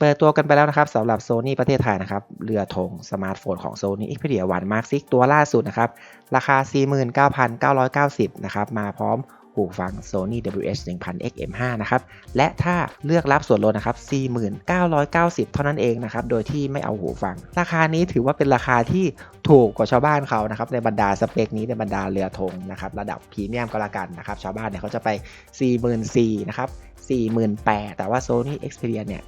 เปิดตัวกันไปแล้วนะครับสำหรับ Sony ประเทศไทยนะครับเรือธงสมาร์ทโฟนของ Sony Xperia One Mark 6ตัวล่าสุดนะครับ ราคา 49,990 นะครับมาพร้อมหูฟัง Sony WH-1000 XM5 นะครับ และถ้าเลือกรับส่วนลดนะครับ 4990 เท่านั้นเองนะครับ โดยที่ไม่เอาหูฟัง ราคานี้ถือว่าเป็นราคาที่ถูกกว่าชาวบ้านเขานะครับ ในบรรดาสเปคนี้ในบรรดาเรือธงนะครับ ระดับพรีเมียมก็แล้วกันนะครับ ชาวบ้านเนี่ยเขาจะไป 44,000นะครับ48,000แต่ว่า Sony Xperia เนี่ย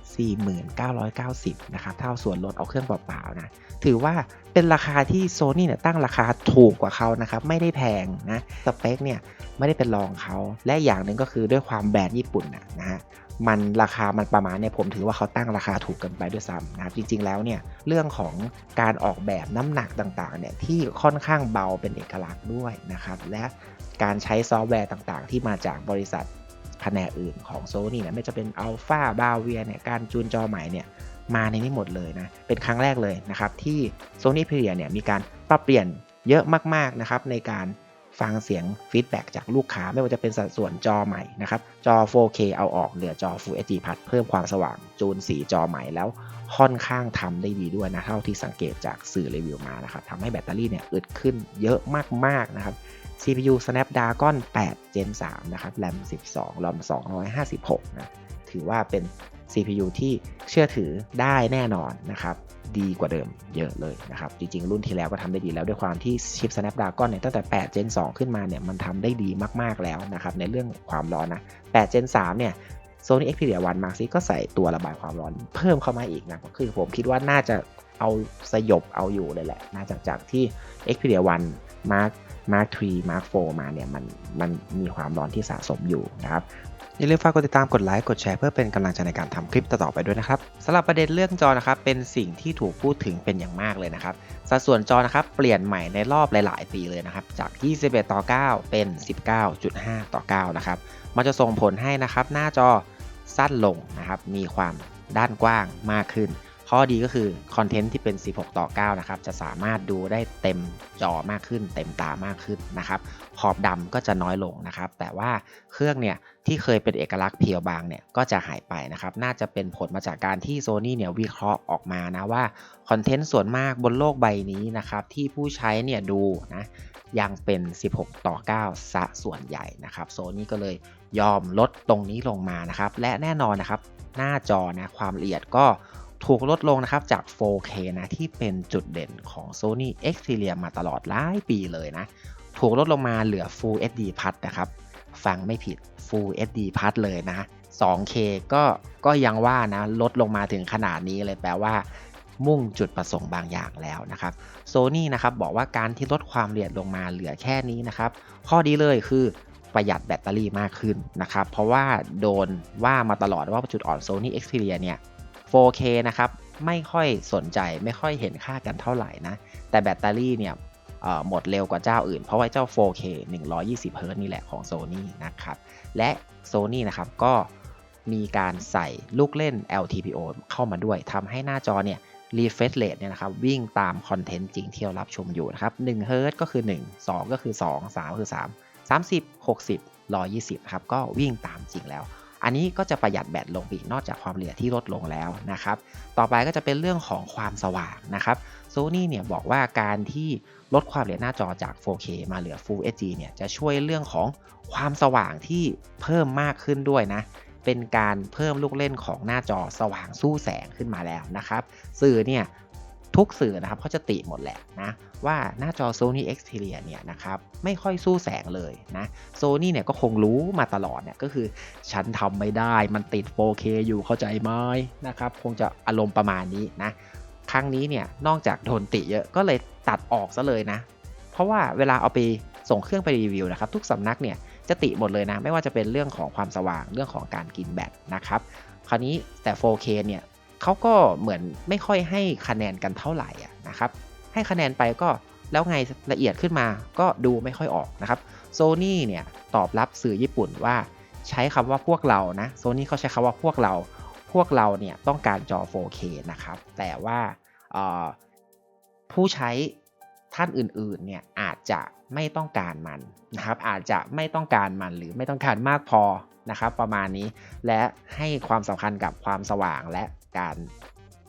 4990 นะครับ เท่าส่วนลดเอาเครื่องเปล่าๆนะ ถือว่าเป็นราคาที่ Sony เนี่ยตั้งราคาถูกกว่าเขานะครับ ไม่ได้แพงนะ สเปคเนี่ยไม่ได้เป็นรองเขา และอย่างหนึ่งก็คือด้วยความแบรนด์ญี่ปุ่นนะฮะมันราคามันประมาณเนี่ยผมถือว่าเขาตั้งราคาถูกเกันไปด้วยซ้ำนะครับจริง ๆ แล้วเนี่ยเรื่องของการออกแบบน้ำหนักต่างๆเนี่ยที่ค่อนข้างเบาเป็นเอกลักษณ์ด้วยนะครับและการใช้ซอฟต์แวร์ต่างๆ ที่มาจากบริษัท แผนกอื่นของ Sony เนี่ยไม่จะเป็น Alpha b a v i a เนี่ยการจูนจอใหม่เนี่ยมาในนี้หมดเลยนะ เป็นครั้งแรกเลยนะครับ ที่ Sony Xperia เนี่ยมีการปรับเปลี่ยนเยอะมากๆนะครับในการฟังเสียงฟีดแบ็จากลูกค้าไม่ว่าจะเป็นสัดส่วนจอใหม่นะครับ จอ 4K เอาออกเหลือจอ Full HD Plus เพิ่มความสว่างจูนสีจอใหม่แล้วค่อนข้างทำได้ดีด้วยนะ เท่าที่สังเกตจากสื่อรีวิวมานะครับทำให้แบตเตอรี่เนี่ยอึดขึ้นเยอะมากๆนะครับ CPU Snapdragon 8 Gen 3 นะครับ RAM 12 ROM 256 นะ ถือว่าเป็น CPU ที่เชื่อถือได้แน่นอนนะครับ ดีกว่าเดิมเยอะเลยนะครับ จริงๆ รุ่นที่แล้วก็ทำได้ดีแล้วด้วยความที่ชิป Snapdragon เนี่ยตั้งแต่ 8 Gen 2 ขึ้นมาเนี่ย มันทำได้ดีมากๆแล้วนะครับ ในเรื่องความร้อนนะ 8 Gen 3 เนี่ย Sony Xperia One Mark ก็ใส่ตัวระบายความร้อนเพิ่มเข้ามาอีกนะคือผมคิดว่าน่าจะเอาสยบเอาอยู่เลยแหละน่าจากจากที่ Xperia 1 One Mark Mark 3 Mark 4มาเนี่ยมันมันมีความร้อนที่สะสมอยู่นะครับอย่าลืมฝากกดติดตามกดไลค์กดแชร์เพื่อเป็นกำลังใจในการทำคลิปต่อๆไปด้วยนะครับสำหรับประเด็นเรื่องจอนะครับเป็นสิ่งที่ถูกพูดถึงเป็นอย่างมากเลยนะครับสัดส่วนจอนะครับเปลี่ยนใหม่ในรอบหลาย ๆ ปีเลยนะครับจาก 21 ต่อ 9 เป็น 19.5 ต่อ 9 นะครับมันจะส่งผลให้นะครับหน้าจอสั้นลงนะครับมีความด้านกว้างมากขึ้น ข้อดีก็คือคอนเทนต์ที่เป็น 16 ต่อ 9 นะครับ จะสามารถดูได้เต็มจอมากขึ้น เต็มตามากขึ้นนะครับ ขอบดำก็จะน้อยลงนะครับ แต่ว่าเครื่องเนี่ยที่เคยเป็นเอกลักษณ์เพียวบางเนี่ยก็จะหายไปนะครับ น่าจะเป็นผลมาจากการที่ Sony เนี่ยวิเคราะห์ออกมานะว่าคอนเทนต์ส่วนมากบนโลกใบนี้นะครับที่ผู้ใช้เนี่ยดูนะยังเป็น 16 ต่อ 9 ซะส่วนใหญ่นะครับโซนี่ก็เลยยอมลดตรงนี้ลงมานะครับ และแน่นอนนะครับ หน้าจอนะความละเอียดก็ ถูกลดลงนะครับจาก 4K นะที่เป็นจุดเด่นของ Sony Xperia มาตลอดหลายปีเลยนะ ถูกลดลงมาเหลือ Full HD Plus นะครับ ฟังไม่ผิด Full HD Plus เลยนะ 2K ก็ก็ยังว่านะ ลดลงมาถึงขนาดนี้เลยแปลว่า มุ่งจุดประสงค์บางอย่างแล้วนะครับ Sony นะครับบอกว่าการที่ลดความละเอียดลงมาเหลือแค่นี้นะครับ ข้อดีเลยคือประหยัดแบตเตอรี่มากขึ้นนะครับ เพราะว่าโดนว่ามาตลอดว่าจุดอ่อน Sony Xperia เนี่ย 4K นะครับไม่ค่อยสนใจไม่ค่อยเห็นค่ากันเท่าไหร่นะ แต่แบตเตอรี่เนี่ยหมดเร็วกว่าเจ้าอื่น เพราะว่าเจ้า 4K 120 Hz นี่แหละของ Sony นะครับ และ Sony นะครับก็มีการใส่ลูกเล่น LTPO เข้ามาด้วยทำให้หน้าจอเนี่ย refresh rate เนี่ยนะครับวิ่งตามคอนเทนต์จริงที่เรารับชมอยู่นะครับ1 Hz ก็คือ 1 2 ก็คือ 2 3ก็คือ 3 30 60 120 ครับ ก็วิ่งตามจริงแล้ว อันนี้ก็จะประหยัดแบตลงอีกนอกจากความละเอียดที่ลดลงแล้วนะครับ ต่อไปก็จะเป็นเรื่องของความสว่างนะครับ Sony เนี่ยบอกว่าการที่ลดความละเอียดหน้าจอจาก 4K มาเหลือ Full HD เนี่ยจะช่วยเรื่องของความสว่างที่เพิ่มมากขึ้นด้วยนะเป็นการเพิ่มลูกเล่นของหน้าจอสว่างสู้แสงขึ้นมาแล้วนะครับ สื่อเนี่ยทุกสื่อนะครับเขาจะติหมดแหละนะ ว่าหน้าจอ Sony Xperia เนี่ยนะครับไม่ค่อยสู้แสงเลยนะ Sony เนี่ยก็คงรู้มาตลอดเนี่ยก็คือ ฉันทำไม่ได้มันติด 4K อยู่เข้าใจไหมนะครับคงจะอารมณ์ประมาณนี้นะครั้งนี้เนี่ยนอกจากโดนติเยอะก็เลยตัดออกซะเลยนะ เพราะว่าเวลาเอาไปส่งเครื่องไปรีวิวนะครับทุกสำนักเนี่ยจะติหมดเลยนะ ไม่ว่าจะเป็นเรื่องของความสว่างเรื่องของการกินแบตนะครับคราวนี้แต่ 4K เนี่ยเขาก็เหมือนไม่ค่อยให้คะแนนกันเท่าไหร่นะครับ ให้คะแนนไปก็แล้วไงละเอียดขึ้นมาก็ดูไม่ค่อยออกนะครับโซนี่เนี่ยตอบรับสื่อญี่ปุ่นว่าใช้คำว่าพวกเรานะโซนี่เขาใช้คำว่าพวกเรา พวกเราเนี่ยต้องการจอ 4K นะครับ แต่ว่าผู้ใช้ท่านอื่นๆเนี่ยอาจจะไม่ต้องการมันนะครับ อาจจะไม่ต้องการมันหรือไม่ต้องการมากพอนะครับ ประมาณนี้และให้ความสำคัญกับความสว่างและการ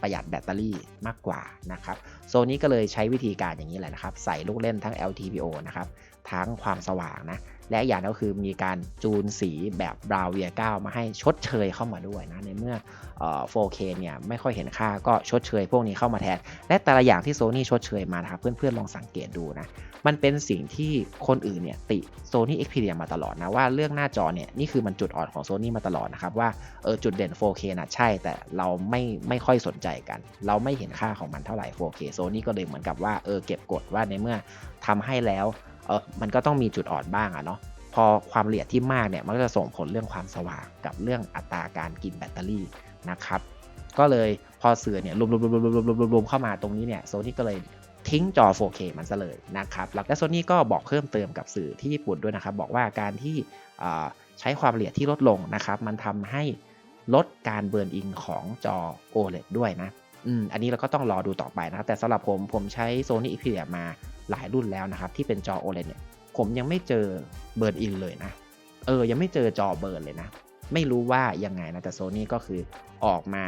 ประหยัดแบตเตอรี่มากกว่านะครับโซนี้ก็เลยใช้วิธีการอย่างนี้แหละนะครับ ใส่ลูกเล่นทั้ง LTPO นะครับทั้งความสว่างนะ และอย่างก็คือมีการจูนสีแบบบราวเวีย9มาให้ชดเชยเข้ามาด้วยนะ ในเมื่อ 4K เนี่ยไม่ค่อยเห็นค่าก็ชดเชยพวกนี้เข้ามาแทน และแต่ละอย่างที่โซนี่ชดเชยมานะครับเพื่อนๆลองสังเกตดูนะ มันเป็นสิ่งที่คนอื่นเนี่ยติ Sony Xperia มาตลอดนะ ว่าเรื่องหน้าจอเนี่ยนี่คือมันจุดอ่อนของ Sony มาตลอดนะครับ ว่าเออจุดเด่น 4K นะใช่แต่เราไม่ไม่ค่อยสนใจกัน เราไม่เห็นค่าของมันเท่าไหร่ 4K Sony ก็เลยเหมือนกับว่าเออเก็บกดว่าในเมื่อทำให้แล้ว เออมันก็ต้องมีจุดอ่อนบ้างอะเนาะพอความละเอียดที่มากเนี่ยมันก็จะส่งผลเรื่องความสว่างกับเรื่องอัตราการกินแบตเตอรี่นะครับก็เลยพอสื่อเนี่ยรวมๆๆๆๆๆเข้ามาตรงนี้เนี่ยโซนี่ก็เลยทิ้งจอ 4K มันซะเลยนะครับแล้วก็โซนี่ก็บอกเพิ่มเติมกับสื่อที่ญี่ปุ่นด้วยนะครับ บอกว่าการที่ใช้ความละเอียดที่ลดลงนะครับ มันทำให้ลดการเบิร์นอินของจอ OLED ด้วยนะ อืม อันนี้เราก็ต้องรอดูต่อไปนะครับแต่สำหรับผมผมใช้ Sony Xperia มา หลายรุ่นแล้วนะครับ ที่เป็นจอ OLED เนี่ย ผมยังไม่เจอเบิร์นอินเลยนะ เออ ยังไม่เจอจอเบิร์นเลยนะ ไม่รู้ว่ายังไงนะแต่ Sony ก็คือออกมา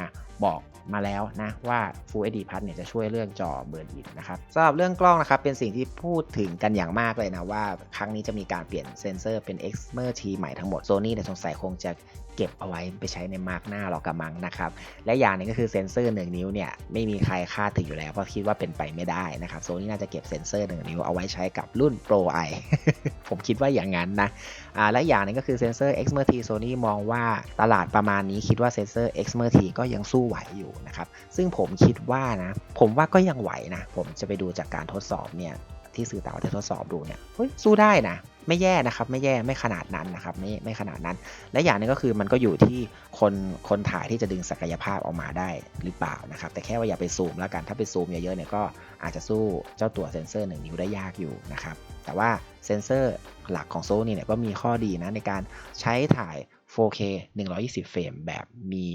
บอกมาแล้วนะว่า Full HD Plus เนี่ยจะช่วยเรื่องจอเบิร์นอินนะครับสำหรับเรื่องกล้องนะครับ เป็นสิ่งที่พูดถึงกันอย่างมากเลยนะว่า ครั้งนี้จะมีการเปลี่ยนเซนเซอร์เป็น Exmer T ใหม่ทั้งหมด Sony เนี่ยสงสัยคงจะ ก็บเอาไว้ไปใช้ในมาร์กหน้าหรอกกระมังนะครับ และอย่างหนึงก็คือเซนเซอร์ 1 นิ้วเนี่ยไม่มีใครคาดถึงอยู่แล้วเพราะคิดว่าเป็นไปไม่ได้นะครับโซนี่น่าจะเก็บเซนเซอร์ 1 นิ้วเอาไว้ใช้กับรุ่น Pro I ผมคิดว่าอย่างนั้นนะอ่าและอย่างหนึงก็คือเซนเซอร์ XMR-T Sony มองว่าตลาดประมาณนี้คิดว่าเซนเซอร์ XMR-T ก็ยังสู้ไหวอยู่นะครับซึ่งผมคิดว่านะผมว่าก็ยังไหวนะผมจะไปดูจากการทดสอบเนี่ย ที่สื่อต่างประเทศทดสอบดูเนี่ยเฮ้ยสู้ได้นะ ไม่แย่นะครับ ไม่แย่ไม่ขนาดนั้นนะครับ ไม่ไม่ขนาดนั้น และอย่างหนึงก็คือมันก็อยู่ที่คนคนถ่ายที่จะดึงศักยภาพออกมาได้หรือเปล่านะครับ แต่แค่ว่าอย่าไปซูมแล้วกันถ้าไปซูมเยอะๆเนี่ยก็อาจจะสู้เจ้าตัวเซนเซอร์1นิ้วได้ยากอยู่นะครับ แต่ว่าเซนเซอร์หลักของ Sony เนี่ยก็มีข้อดีนะในการใช้ถ่าย 4K 120 เฟรมแบบมี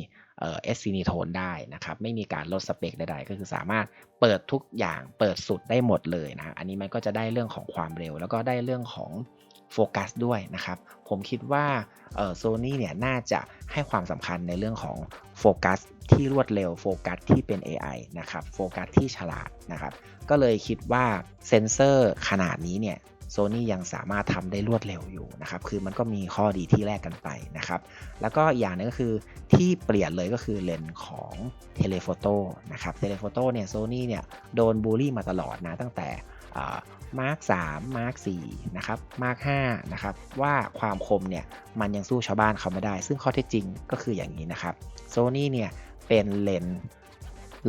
เอ่อ s c n t o n e ได้นะครับไม่มีการลดสเปคใดๆ ก็คือสามารถเปิดทุกอย่างเปิดสุดได้หมดเลยนะอันนี้มันก็จะได้เรื่องของความเร็ว แล้วก็ได้เรื่องของโฟกัสด้วยนะครับ ผมคิดว่าโซนี่เนี่ยน่าจะให้ความสำคัญในเรื่องของโฟกัสที่รวดเร็วโฟกัสที่เป็น AI นะครับโฟกัสที่ฉลาดนะครับ ก็เลยคิดว่าเซนเซอร์ขนาดนี้เนี่ย โซนี่ยังสามารถทำได้รวดเร็วอยู่นะครับ คือมันก็มีข้อดีที่แลกกันไปนะครับ แล้วก็อย่างหนึงก็คือที่เปลี่ยนเลยก็คือเลนส์ของเทเลโฟโต้นะครับ เทเลโฟโต้เนี่ยโซนี่เนี่ยโดนบูลลี่มาตลอดนะตั้งแต่มาร์ค3มาร์ค4นะครับมาร์ค5นะครับว่าความคมเนี่ยมันยังสู้ชาวบ้านเขาไม่ได้ ซึ่งข้อเท็จจริงก็คืออย่างนี้นะครับโซนี่เนี่ยเป็นเลนส์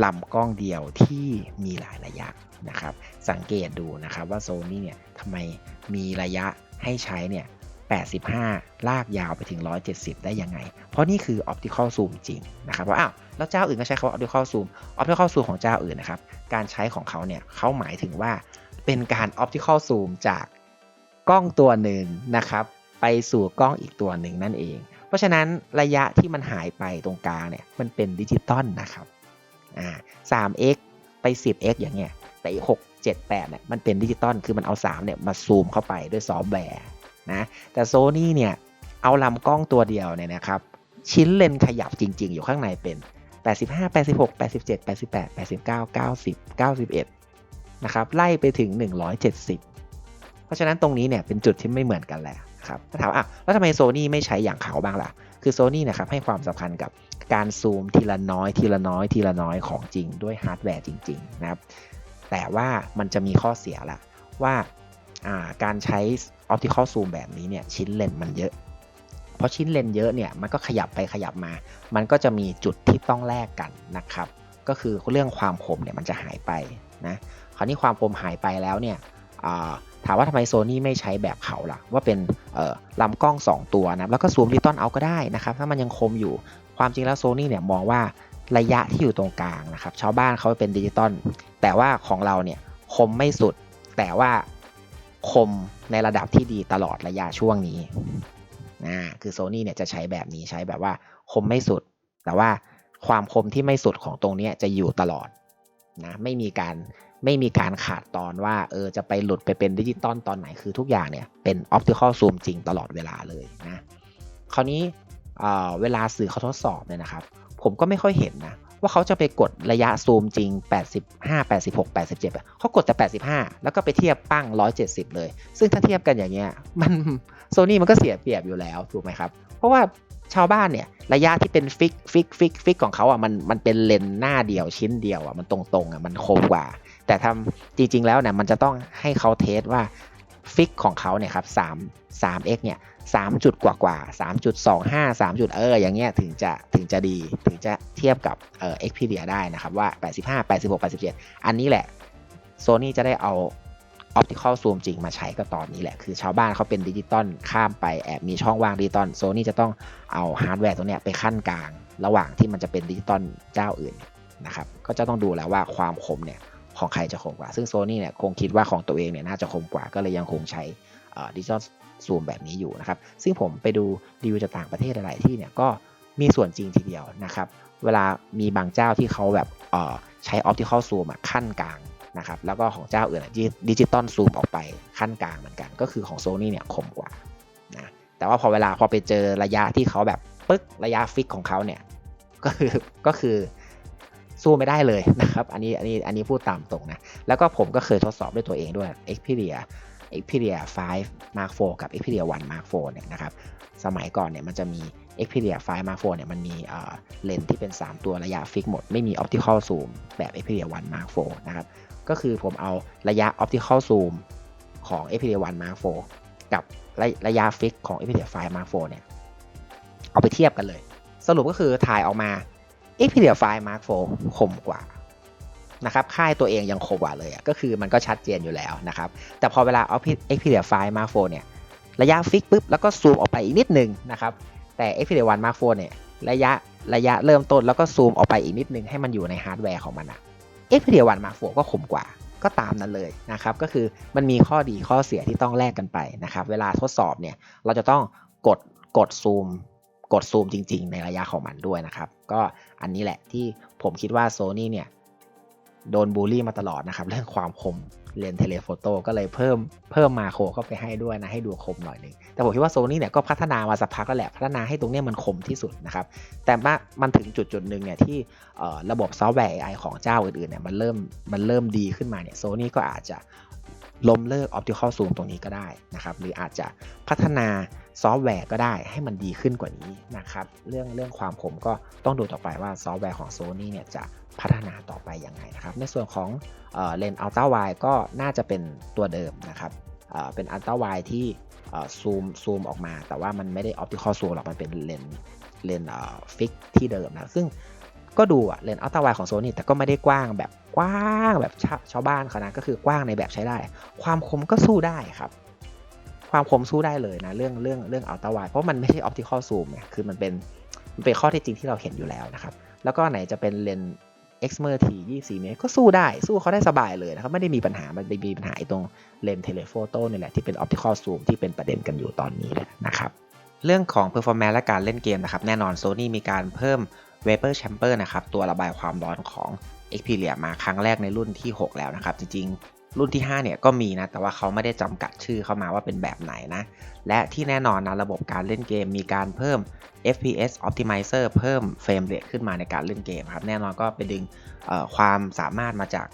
ลำกล้องเดียวที่มีหลายระยะนะครับ สังเกตดูนะครับว่าโซนี่เนี่ยทำไมมีระยะให้ใช้เนี่ย 85 ลากยาวไปถึง 170 ได้ยังไง เพราะนี่คือ optical zoom จริงนะครับว่าอ้าวแล้วเจ้าอื่นก็ใช้คำว่า optical zoom optical zoom ของเจ้าอื่นนะครับ การใช้ของเขาเนี่ยเขาหมายถึงว่าเป็นการ optical zoom จากกล้องตัวหนึ่งนะครับ ไปสู่กล้องอีกตัวหนึ่งนั่นเอง เพราะฉะนั้นระยะที่มันหายไปตรงกลางเนี่ยมันเป็นดิจิตอลนะครับ อ่า 3x ไป 10x อย่างเงี้ย แต่อีก6 7 8เนี่ยมันเป็นดิจิตอลคือมันเอา 3 เนี่ย มาซูมเข้าไปด้วยซอฟต์แวร์นะ แต่โซนี่เนี่ย เอาลำกล้องตัวเดียวเนี่ยนะครับ ชิ้นเลนขยับจริง ๆ อยู่ข้างในเป็น 85 86 87 88 89 90 91 นะครับ ไล่ไปถึง 170 เพราะฉะนั้นตรงนี้เนี่ยเป็นจุดที่ไม่เหมือนกันแหละครับถ้าถามอะแล้วทำไมโซนี่ไม่ใช้อย่างเขาบ้างล่ะ คือโซนี่นะครับให้ความสำคัญกับการซูมทีละน้อยทีละน้อยทีละน้อยของจริงด้วยฮาร์ดแวร์จริง ๆ นะครับ แต่ว่ามันจะมีข้อเสียละว่าการใช้ optical zoom แบบนี้เนี่ยชิ้นเลนมันเยอะ เพราะชิ้นเลนเยอะเนี่ยมันก็ขยับไปขยับมา มันก็จะมีจุดที่ต้องแลกกันนะครับ ก็คือเรื่องความคมเนี่ยมันจะหายไปนะ คราวนี้ความคมหายไปแล้วเนี่ย ถามว่าทำไมโซนี่ไม่ใช้แบบเขาล่ะ ว่าเป็นลำกล้อง 2 ตัวนะแล้วก็ซูมดิจิตอลเอาก็ได้นะครับ ถ้ามันยังคมอยู่ความจริงแล้วโซนี่เนี่ยมองว่าระยะที่อยู่ตรงกลางนะครับ ชาวบ้านเขาเป็นดิจิตอลแต่ว่าของเราเนี่ยคมไม่สุด แต่ว่าคมในระดับที่ดีตลอดระยะช่วงนี้นะคือโซนี่เนี่ยจะใช้แบบนี้ใช้แบบว่าคมไม่สุด แต่ว่าความคมที่ไม่สุดของตรงนี้จะอยู่ตลอดนะไม่มีการ ไม่มีการขาดตอนว่าเออจะไปหลุดไปเป็นดิจิตอลตอนไหนคือทุกอย่างเนี่ย เป็นออปติคอลซูมจริงตลอดเวลาเลยนะคราวนี้เวลาสื่อเขาทดสอบเนี่ยนะครับ ผมก็ไม่ค่อยเห็นนะ ว่าเขาจะไปกดระยะซูมจริง 85 86 87เขากดแต่ 85 แล้วก็ไปเทียบปั้ง 170 เลย ซึ่งถ้าเทียบกันอย่างเงี้ยมันโซนี่มันก็เสียเปรียบอยู่แล้วถูกไหมครับ เพราะว่าชาวบ้านเนี่ยระยะที่เป็นฟิกฟิกฟิกฟิกของเขาอะมันมันเป็นเลนหน้าเดียวชิ้นเดียวอะมันตรงๆอะมันคมกว่า แต่ทำจริง ๆ แล้วเนี่ยมันจะต้องให้เขาเทสว่าฟิกของเขาเนี่ยครับ3 3x เนี่ย3จุดกว่ากว่า3.25 3จุดเอออย่างเงี้ยถึงจะถึงจะดีถึงจะเทียบกับเอ่อ Xperia ได้นะครับว่า85 86 87อันนี้แหละ Sony จะได้เอา Optical Zoom จริงมาใช้ก็ตอนนี้แหละ คือชาวบ้านเขาเป็นดิจิตอลข้ามไปแอบมีช่องว่างดิจิตอล Sony จะต้องเอาฮาร์ดแวร์ตัวเนี้ยไปขั้นกลาง ระหว่างที่มันจะเป็นดิจิตอลเจ้าอื่นนะครับก็จะต้องดูแล้วว่าความคมเนี่ย ของใครจะคมกว่า ซึ่ง Sony เนี่ยคงคิดว่าของตัวเองเนี่ยน่าจะคมกว่า ก็เลยยังคงใช้ดิจิตอลซูมแบบนี้อยู่นะครับ ซึ่งผมไปดูรีวิวจากต่างประเทศหลายๆที่เนี่ยก็มีส่วนจริงทีเดียวนะครับ เวลามีบางเจ้าที่เขาแบบใช้ Optical Zoom ขั้นกลางนะครับแล้วก็ของเจ้าอื่นดิจิตอลซูมออกไปขั้นกลางเหมือนกัน ก็คือของ Sony เนี่ยคมกว่านะแต่ว่าพอเวลาพอไปเจอระยะที่เขาแบบปึ๊กระยะฟิกของเขาเนี่ยก็คือก็คือ สู้ไม่ได้เลยนะครับ อันนี้อันนี้อันนี้พูดตามตรงนะ แล้วก็ผมก็เคยทดสอบด้วยตัวเองด้วย Xperia Xperia 5 Mark IV กับ Xperia 1 Mark IV เนี่ยนะครับ สมัยก่อนเนี่ยมันจะมี Xperia 5 Mark IV เนี่ยมันมีเลนส์ที่เป็น 3 ตัวระยะฟิกหมด ไม่มี Optical Zoom แบบ Xperia 1 Mark IV นะครับ ก็คือผมเอาระยะ Optical Zoom ของ Xperia 1 Mark IV กับระระยะฟิกของ Xperia 5 Mark IV เนี่ย เอาไปเทียบกันเลย สรุปก็คือถ่ายออกมา Xperia 5 Mark IV คมกว่านะครับค่ายตัวเองยังคมกว่าเลยก็คือมันก็ชัดเจนอยู่แล้วนะครับแต่พอเวลาเอา Xperia 5 Mark IV เนี่ยระยะฟิกปุ๊บแล้วก็ซูมออกไปอีกนิดนึงนะครับแต่ Xperia 1 Mark IV เนี่ยระยะระยะเริ่มต้นแล้วก็ซูมออกไปอีกนิดนึงให้มันอยู่ในฮาร์ดแวร์ของมันอะ Xperia 1 Mark IV ก็คมกว่าก็ตามนั้นเลยนะครับก็คือมันมีข้อดีข้อเสียที่ต้องแลกกันไปนะครับเวลาทดสอบเนี่ยเราจะต้องกดกดซูม กดซูมจริง ๆ ในระยะของมันด้วยนะครับ ก็อันนี้แหละที่ผมคิดว่า Sony เนี่ยโดนบูลลี่มาตลอดนะครับ เรื่องความคมเลนเทเลโฟโต้ก็เลยเพิ่มเพิ่มมาโคเข้าไปให้ด้วยนะ ให้ดูคมหน่อยนึง แต่ผมคิดว่าโซนี่เนี่ยก็พัฒนามาสักพักแล้วแหละ พัฒนาให้ตรงนี้มันคมที่สุดนะครับ แต่ว่ามันถึงจุดจุดหนึ่งเนี่ยที่ระบบซอฟต์แวร์ AI ของเจ้าอื่นๆเนี่ยมันเริ่มมันเริ่มดีขึ้นมาเนี่ยโซนี่ก็อาจจะ ล้มเลิก Optical Zoom ตรงนี้ก็ได้นะครับ หรืออาจจะพัฒนาซอฟต์แวร์ก็ได้ให้มันดีขึ้นกว่านี้นะครับ เรื่องเรื่องความคมก็ต้องดูต่อไปว่าซอฟต์แวร์ของ Sony เนี่ยจะพัฒนาต่อไปยังไงนะครับ ในส่วนของเลนส์อัลตร้าไวก็น่าจะเป็นตัวเดิมนะครับเป็นอัลตร้าไวที่ซูมซูมออกมา แต่ว่ามันไม่ได้ออปติคอลซูมหรอกมันเป็นเลนส์เลนส์ฟิกที่เดิมนะซึ่ง ก็ดูอะเลนส์อัลตร้าไวของโซนี่แต่ก็ไม่ได้กว้างแบบกว้างแบบชชาวบ้านเขานะก็คือกว้างในแบบใช้ได้ ความคมก็สู้ได้ครับ ความคมสู้ได้เลยนะ เรื่องเรื่องเรื่องอัลตร้าไวเพราะมันไม่ใช่ออปติคอลซูมไงคือมันเป็นมันเป็นข้อที่จริงที่เราเห็นอยู่แล้วนะครับ แล้วก็ไหนจะเป็นเลน Xmer T 24เมตรก็สู้ได้ สู้เขาได้สบายเลยนะครับ ไม่ได้มีปัญหา มันไปมีปัญหาตรงเลนส์เทเลโฟโต้นี่แหละที่เป็น Optical Zoom ที่เป็นประเด็นกันอยู่ตอนนี้นะครับ เรื่องของ Performance และการเล่นเกมนะครับ แน่นอน Sony มีการเพิ่ม Vapor Chamber นะครับตัวระบายความร้อนของ Xperia มาครั้งแรกในรุ่นที่ 6 แล้วนะครับ จริงๆ รุ่นที่ 5 เนี่ยก็มีนะ แต่ว่าเขาไม่ได้จำกัดชื่อเข้ามาว่าเป็นแบบไหนนะ และที่แน่นอนนะระบบการเล่นเกมมีการเพิ่ม FPS Optimizer เพิ่มเฟรมเรทขึ้นมาในการเล่นเกมครับ แน่นอนก็ไปดึงความสามารถมาจาก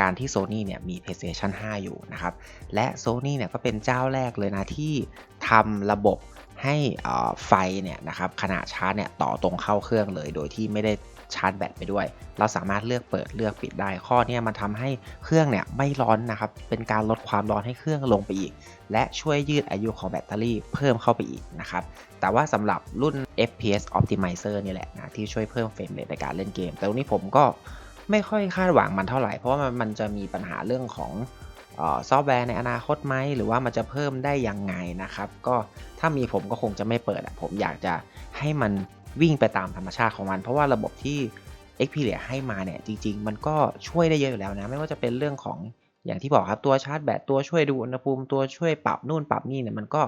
การที่ Sony เนี่ยมี PlayStation 5 อยู่นะครับ และ Sony เนี่ยก็เป็นเจ้าแรกเลยนะที่ทำระบบ ให้ไฟเนี่ยนะครับขณะชาร์จเนี่ยต่อตรงเข้าเครื่องเลย โดยที่ไม่ได้ชาร์จแบตไปด้วย เราสามารถเลือกเปิดเลือกปิดได้ ข้อนี้มันทำให้เครื่องเนี่ยไม่ร้อนนะครับ เป็นการลดความร้อนให้เครื่องลงไปอีก และช่วยยืดอายุของแบตเตอรี่เพิ่มเข้าไปอีกนะครับ แต่ว่าสำหรับรุ่น FPS Optimizer นี่แหละนะที่ช่วยเพิ่มเฟรมเรทในการเล่นเกม แต่ตรงนี้ผมก็ไม่ค่อยคาดหวังมันเท่าไหร่ เพราะว่ามันจะมีปัญหาเรื่องของ ซอฟต์แวร์ในอนาคตไหมหรือว่ามันจะเพิ่มได้ยังไงนะครับ ก็ถ้ามีผมก็คงจะไม่เปิดผมอยากจะให้มันวิ่งไปตามธรรมชาติของมัน เพราะว่าระบบที่ Xperia ให้มาเนี่ยจริง ๆ มันก็ช่วยได้เยอะอยู่แล้วนะ ไม่ว่าจะเป็นเรื่องของอย่างที่บอกครับตัวชาร์จแบตตัวช่วยดูอุณหภูมิตัวช่วยปรับนู่นปรับนี่เนี่ยมันก็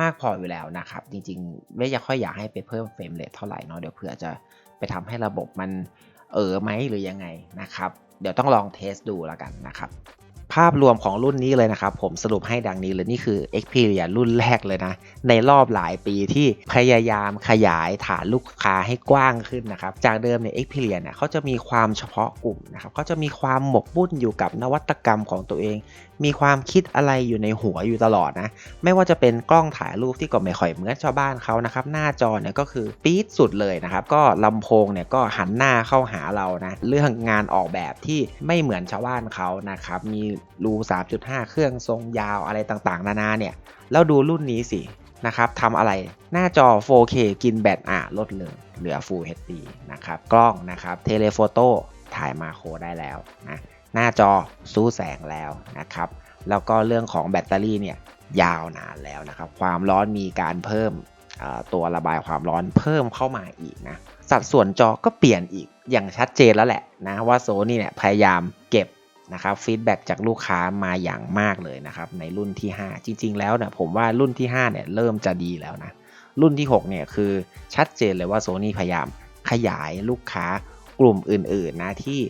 มากพออยู่แล้วนะครับ จริงๆ ไม่อยากค่อยอยากให้ไปเพิ่มเฟรมเรทเท่าไหร่เนาะเดี๋ยวเผื่อจะไปทำให้ระบบมันเออไหมหรือยังไงนะครับ เดี๋ยวต้องลองเทสดูแล้วกันนะครับ ภาพรวมของรุ่นนี้เลยนะครับ ผมสรุปให้ดังนี้เลยนี่คือ Xperia รุ่นแรกเลยนะ ในรอบหลายปีที่พยายามขยายฐานลูกค้าให้กว้างขึ้นนะครับ จากเดิมเนี่ย Xperia เนี่ยเขาจะมีความเฉพาะกลุ่มนะครับเขาจะมีความหมกมุ่นอยู่กับนวัตกรรมของตัวเอง มีความคิดอะไรอยู่ในหัวอยู่ตลอดนะ ไม่ว่าจะเป็นกล้องถ่ายรูปที่ก็ไม่ค่อยเหมือนชาวบ้านเขานะครับ หน้าจอเนี่ยก็คือปี๊ดสุดเลยนะครับ ก็ลำโพงเนี่ยก็หันหน้าเข้าหาเรานะ เรื่องงานออกแบบที่ไม่เหมือนชาวบ้านเขานะครับ มีรู 3.5 เครื่องทรงยาวอะไรต่างๆ นานาเนี่ย แล้วดูรุ่นนี้สินะครับทำอะไรหน้าจอ 4K กินแบตอะลดเลยเหลือ Full HD นะครับ กล้องนะครับเทเลโฟโต้ถ่ายมาโครได้แล้วนะหน้าจอสู้แสงแล้วนะครับ แล้วก็เรื่องของแบตเตอรี่เนี่ยยาวนานแล้วนะครับ ความร้อนมีการเพิ่มตัวระบายความร้อนเพิ่มเข้ามาอีกนะ สัดส่วนจอก็เปลี่ยนอีกอย่างชัดเจนแล้วแหละนะว่าโซนี่เนี่ยพยายามเก็บ นะครับฟีดแบ็จากลูกค้ามาอย่างมากเลยนะครับในรุ่นที่ 5 จริง ๆ แล้วเนี่ยผมว่ารุ่นที่5เนี่ยเริ่มจะดีแล้วนะรุ่นที่6เนี่ยคือชัดเจนเลยว่าโซนี่พยายามขยายลูกค้ากลุ่มอื่นๆนะที่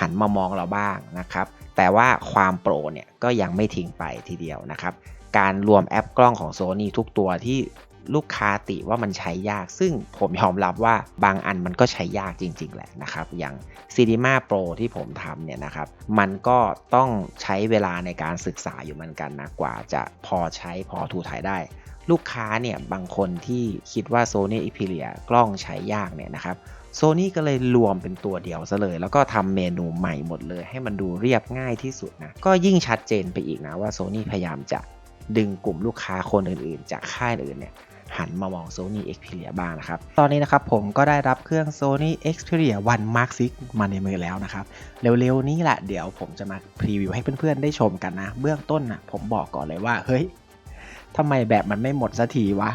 หันมามองเราบ้างนะครับ แต่ว่าความโปรเนี่ยก็ยังไม่ทิ้งไปทีเดียวนะครับ การรวมแอปกล้องของ Sony ทุกตัวที่ ลูกค้าติว่ามันใช้ยาก ซึ่งผมยอมรับว่าบางอันมันก็ใช้ยากจริง ๆ แหละนะครับ อย่าง Cinema Pro ที่ผมทำเนี่ยนะครับ มันก็ต้องใช้เวลาในการศึกษาอยู่เหมือนกันนะกว่าจะพอใช้พอถูถ่ายได้ ลูกค้าเนี่ยบางคนที่คิดว่า Sony Xperia กล้องใช้ยากเนี่ยนะครับโซนี่ก็เลยรวมเป็นตัวเดียวซะเลย แล้วก็ทำเมนูใหม่หมดเลย ให้มันดูเรียบง่ายที่สุดนะ ก็ยิ่งชัดเจนไปอีกนะว่าโซนี่พยายามจะ ดึงกลุ่มลูกค้าคนอื่นๆ จากค่ายอื่นเนี่ยหันมามอง Sony Xperia บ้างนะครับ ตอนนี้นะครับผมก็ได้รับเครื่อง Sony Xperia One Mark 6มาในมือแล้วนะครับ เร็วๆนี้แหละเดี๋ยวผมจะมาพรีวิวให้เพื่อนๆ ได้ชมกันนะ เบื้องต้นนะผมบอกก่อนเลยว่า เฮ้ยทำไมแบบมันไม่หมดสักทีวะ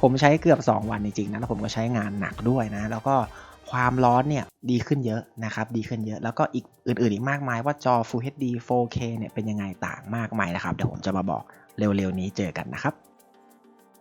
ผมใช้เกือบ 2 วันจริงๆนะแล้วผมก็ใช้งานหนักด้วยนะ แล้วก็ ความร้อนเนี่ยดีขึ้นเยอะนะครับดีขึ้นเยอะแล้วก็อีกอื่นๆอีกมากมายว่าจอ Full HD 4K เนี่ยเป็นยังไงต่างมากมายนะครับ เดี๋ยวผมจะมาบอกเร็วๆนี้เจอกันนะครับ